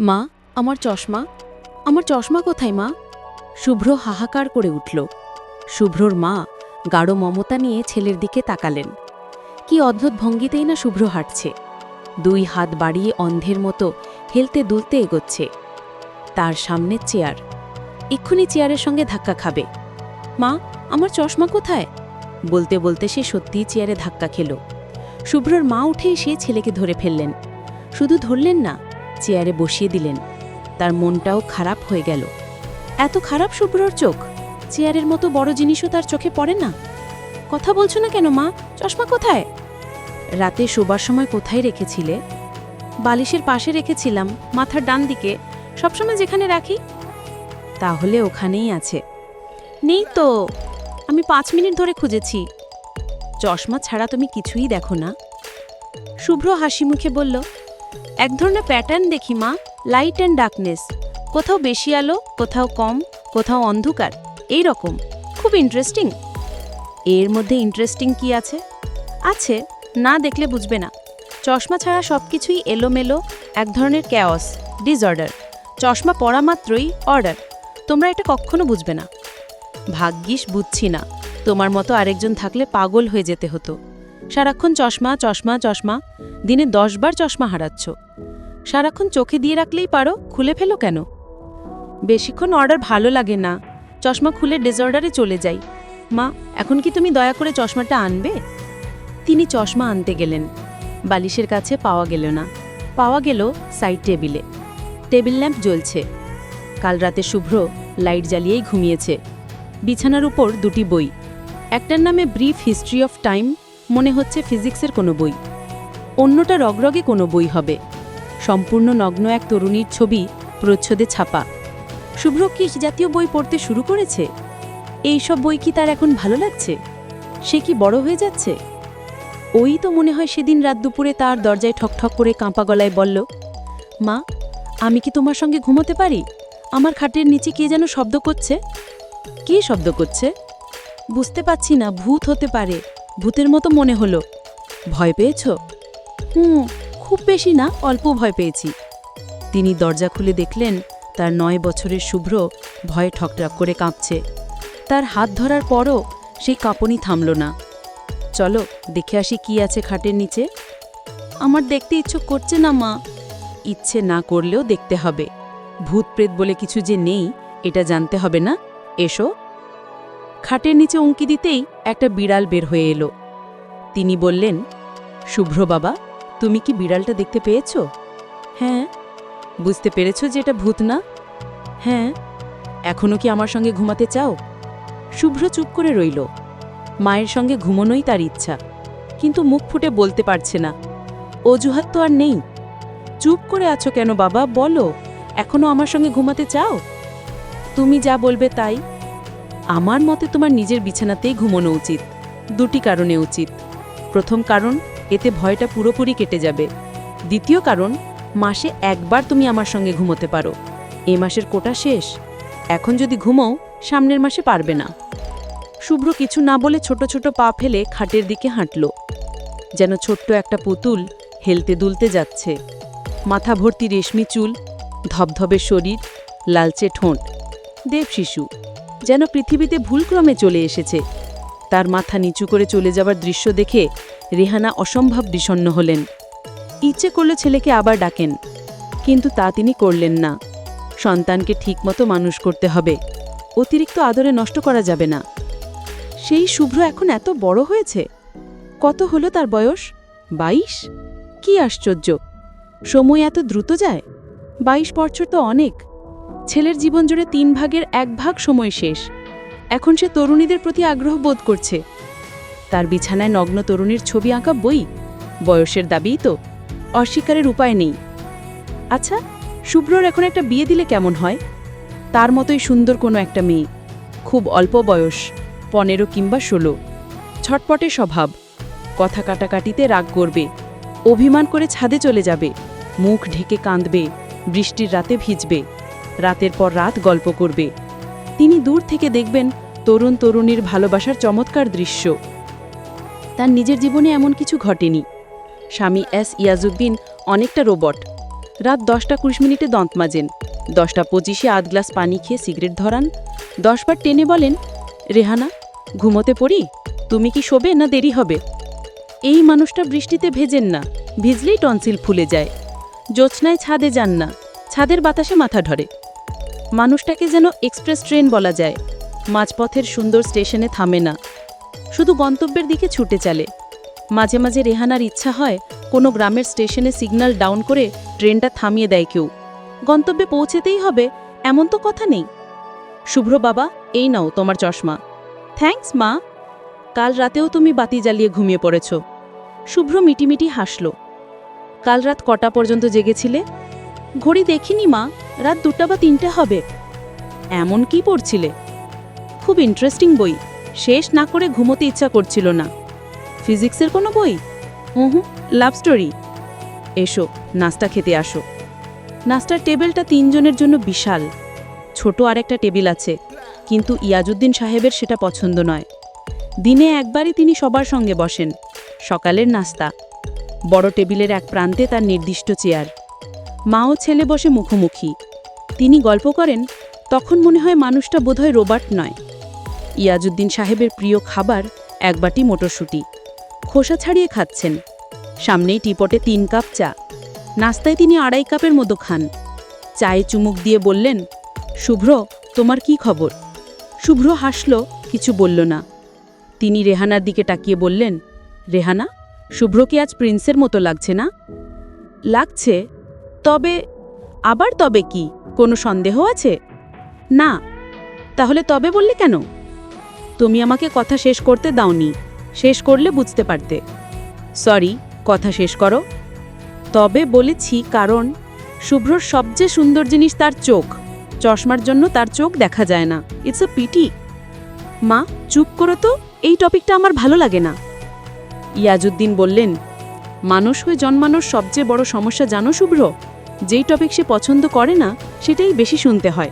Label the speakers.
Speaker 1: মা, আমার চশমা। আমার চশমা কোথায়, মা? শুভ্র হাহাকার করে উঠল। শুভ্রর মা গাঢ় মমতা নিয়ে ছেলের দিকে তাকালেন। কি অদ্ভুত ভঙ্গিতেই না শুভ্র হাঁটছে। দুই হাত বাড়িয়ে অন্ধের মতো হেলতে দুলতে এগোচ্ছে। তার সামনে চেয়ার। এক্ষুনি চেয়ারের সঙ্গে ধাক্কা খাবে। মা, আমার চশমা কোথায়? বলতে বলতে সে সত্যিই চেয়ারে ধাক্কা খেল। শুভ্রর মা উঠেই সে ছেলেকে ধরে ফেললেন। শুধু ধরলেন না চেয়ারে বসিয়ে দিলেন। তার মনটাও খারাপ হয়ে গেল। এত খারাপ শুভ্রর চোখ? চেয়ারের মতো বড় জিনিসও তার চোখে পড়ে না? কথা বলছো না কেন মা? চশমা কোথায়? রাতে শোবার সময় কোথায় রেখেছিলে? বালিশের পাশে রেখেছিলাম, মাথার ডান দিকে। সবসময় যেখানে রাখি? তাহলে ওখানেই আছে। নেই তো। আমি পাঁচ মিনিট ধরে খুঁজেছি। চশমা ছাড়া তুমি কিছুই দেখো না? শুভ্র হাসি মুখে বলল এক ধরনের প্যাটার্ন দেখি মা লাইট অ্যান্ড ডার্কনেস কোথাও বেশি আলো, কোথাও কম, কোথাও অন্ধকার, এই রকম। খুব ইন্টারেস্টিং এর মধ্যে ইন্টারেস্টিং কি আছে? আছে, না দেখলে বুঝবে না। চশমা ছাড়া সব কিছুই এলোমেলো, এক ধরনের ক্যাওস ডিসঅর্ডার চশমা পরা মাত্রই অর্ডার তোমরা এটা কখনো বুঝবে না। ভাগ্যিস বুঝছি না। তোমার মতো আরেকজন থাকলে পাগল হয়ে যেতে হতো। সারাক্ষণ চশমা চশমা চশমা, দিনে দশবার চশমা হারাচ্ছ। সারাক্ষণ চোখে দিয়ে রাখলেই পারো, খুলে ফেলো কেন? বেশিক্ষণ অর্ডার ভালো লাগে না। চশমা খুলে ডিসঅর্ডারে চলে যাই। মা, এখন কি তুমি দয়া করে চশমাটা আনবে? তিনি চশমা আনতে গেলেন। বালিশের কাছে পাওয়া গেল না। পাওয়া গেল সাইড টেবিলে। টেবিল ল্যাম্প জ্বলছে। কাল রাতে শুভ্র লাইট জ্বালিয়েই ঘুমিয়েছে। বিছানার উপর দুটি বই। একটার নামে ব্রিফ হিস্ট্রি অফ টাইম মনে হচ্ছে ফিজিক্সের কোনো বই। অন্যটা রগরগে কোনো বই হবে। সম্পূর্ণ নগ্ন এক তরুণীর ছবি প্রচ্ছদে ছাপা। শুভ্র কি জাতীয় বই পড়তে শুরু করেছে? এই সব বই কি তার এখন ভালো লাগছে? সে কি বড় হয়ে যাচ্ছে? ওই তো মনে হয় সেদিন রাত দুপুরে তার দরজায় ঠকঠক করে কাঁপা গলায় বলল, মা, আমি কি তোমার সঙ্গে ঘুমোতে পারি? আমার খাটের নিচে কে যেন শব্দ করছে? কে শব্দ করছে? বুঝতে পাচ্ছি না, ভূত হতে পারে। ভূতের মতো মনে হলো। ভয় পেয়েছ? হুম, খুব বেশি না, অল্প ভয় পেয়েছি। তিনি দরজা খুলে দেখলেন তার নয় বছরের শুভ্র ভয়ে ঠকঠক করে কাঁপছে। তার হাত ধরার পরও সেই কাঁপনি থামল না। চলো, দেখে আসি কি আছে খাটের নিচে। আমার দেখতে ইচ্ছুক করছে না, মা। ইচ্ছে না করলেও দেখতে হবে। ভূত প্রেত বলে কিছু যে নেই, এটা জানতে হবে না। এসো। খাটের নিচে উঁকি দিতেই একটা বিড়াল বের হয়ে এলো। তিনি বললেন, শুভ্র বাবা, তুমি কি বিড়ালটা দেখতে পেয়েছ? হ্যাঁ। বুঝতে পেরেছ যে এটা ভূত না? হ্যাঁ। এখনও কি আমার সঙ্গে ঘুমাতে চাও? শুভ্র চুপ করে রইল। মায়ের সঙ্গে ঘুমোনোই তার ইচ্ছা, কিন্তু মুখ ফুটে বলতে পারছে না। অজুহাত তো আর নেই। চুপ করে আছো কেন বাবা? বলো। এখনও আমার সঙ্গে ঘুমাতে চাও? তুমি যা বলবে তাই। আমার মতে তোমার নিজের বিছানাতেই ঘুমোনো উচিত। দুটি কারণে উচিত। প্রথম কারণ, এতে ভয়টা পুরোপুরি কেটে যাবে। দ্বিতীয় কারণ, মাসে একবার তুমি আমার সঙ্গে ঘুমোতে পারো। এ মাসের কোটা শেষ। এখন যদি ঘুমোও, সামনের মাসে পারবে না। শুভ্র কিছু না বলে ছোট ছোট পা ফেলে খাটের দিকে হাঁটল। যেন ছোট্ট একটা পুতুল হেলতে দুলতে যাচ্ছে। মাথা ভর্তি রেশমি চুল, ধবধবে শরীর, লালচে ঠোঁট। দেব শিশু। যেন পৃথিবীতে ভুলক্রমে চলে এসেছে। তার মাথা নিচু করে চলে যাওয়ার দৃশ্য দেখে রেহানা অসম্ভব বিষণ্ণ হলেন। ইচ্ছে করলে ছেলেকে আবার ডাকেন, কিন্তু তা তিনি করলেন না। সন্তানকে ঠিকমতো মানুষ করতে হবে, অতিরিক্ত আদরে নষ্ট করা যাবে না। সেই শুভ্র এখন এত বড় হয়েছে? কত হলো তার বয়স? বাইশ? কি আশ্চর্য! সময় এত দ্রুত যায়? বাইশ বছর তো অনেক। ছেলের জীবন জুড়ে তিন ভাগের এক ভাগ সময় শেষ। এখন সে তরুণীদের প্রতি আগ্রহ বোধ করছে। তার বিছানায় নগ্ন তরুণীর ছবি আঁকা বই? বয়সের দাবিই তো, অস্বীকারের উপায় নেই। আচ্ছা শুভ্রর এখন একটা বিয়ে দিলে কেমন হয়? তার মতোই সুন্দর কোনো একটা মেয়ে, খুব অল্প বয়স, পনেরো কিংবা ষোলো। ছটপটে স্বভাব, কথা কাটাকাটিতে রাগ করবে, অভিমান করে ছাদে চলে যাবে, মুখ ঢেকে কাঁদবে, বৃষ্টির রাতে ভিজবে। রাতের পর রাত গল্প করবে। তিনি দূর থেকে দেখবেন তরুণ তরুণীর ভালোবাসার চমৎকার দৃশ্য। তার নিজের জীবনে এমন কিছু ঘটেনি। স্বামী এস ইয়াজুদ্দিন অনেকটা রোবট। রাত দশটা কুড়ি মিনিটে দন্ত মাজেন। দশটা পঁচিশে আধ গ্লাস পানি খেয়ে সিগারেট ধরান। দশবার টেনে বলেন, রেহানা, ঘুমোতে পড়ি? তুমি কি শোবে না দেরি হবে? এই মানুষটা বৃষ্টিতে ভেজেন না, ভিজলেই টনসিল ফুলে যায়। জ্যোৎস্নায় ছাদে যান না, ছাদের বাতাসে মাথা ধরে। মানুষটাকে যেন এক্সপ্রেস ট্রেন বলা যায়। মাঝপথের সুন্দর স্টেশনে থামে না। শুধু গন্তব্যের দিকে ছুটে চলে। মাঝে মাঝে রেহানার ইচ্ছা হয় কোনো গ্রামের স্টেশনে সিগন্যাল ডাউন করে ট্রেনটা থামিয়ে দেয় কেউ। গন্তব্যে পৌঁছেতেই হবে, এমন তো কথা নেই। শুভ্র বাবা, এই নাও তোমার চশমা। থ্যাঙ্কস, মা। কাল রাতেও তুমি বাতি জ্বালিয়ে ঘুমিয়ে পড়েছ। শুভ্র মিটিমিটি হাসল। কাল রাত কটা পর্যন্ত জেগেছিলে? ঘড়ি দেখিনি মা, রাত দুটা বা তিনটে হবে। এমন কি পড়ছিলে? খুব ইন্টারেস্টিং বই, শেষ না করে ঘুমোতে ইচ্ছা করছিল না। ফিজিক্সের কোনো বই? হুম লাভ স্টোরি এসো, নাস্তা খেতে আসো। নাস্তার টেবিলটা তিনজনের জন্য বিশাল। ছোট আরেকটা টেবিল আছে, কিন্তু ইয়াজুদ্দিন সাহেবের সেটা পছন্দ নয়। দিনে একবারই তিনি সবার সঙ্গে বসেন, সকালের নাস্তা। বড় টেবিলের এক প্রান্তে তার নির্দিষ্ট চেয়ার। মা ও ছেলে বসে মুখোমুখি। তিনি গল্প করেন, তখন মনে হয় মানুষটা বোধহয় রোবট নয়। ইয়াজুদ্দিন সাহেবের প্রিয় খাবার এক বাটি মটরশুঁটি। খোসা ছাড়িয়ে খাচ্ছেন। সামনেই টিপটে তিন কাপ চা। নাস্তায় তিনি আড়াই কাপের মতো খান। চায়ে চুমুক দিয়ে বললেন, শুভ্র, তোমার কি খবর? শুভ্র হাসল, কিছু বলল না। তিনি রেহানার দিকে তাকিয়ে বললেন, রেহানা, শুভ্রকে আজ প্রিন্সের মতো লাগছে না? লাগছে? তবে, আবার তবে কি? কোনো সন্দেহ আছে? না। তাহলে তবে বললে কেন? তুমি আমাকে কথা শেষ করতে দাওনি। শেষ করলে বুঝতে পারতে। সরি, কথা শেষ করো। তবে বলেছি কারণ, শুভ্রর সবচেয়ে সুন্দর জিনিস তার চোখ। চশমার জন্য তার চোখ দেখা যায় না। ইটস আ পিটি মা, চুপ করো তো। এই টপিকটা আমার ভালো লাগে না। ইয়াজুদ্দিন বললেন, মানুষ হয়ে জন্মানোর সবচেয়ে বড় সমস্যা জানো শুভ্র? যেই টপিক সে পছন্দ করে না সেটাই বেশি শুনতে হয়।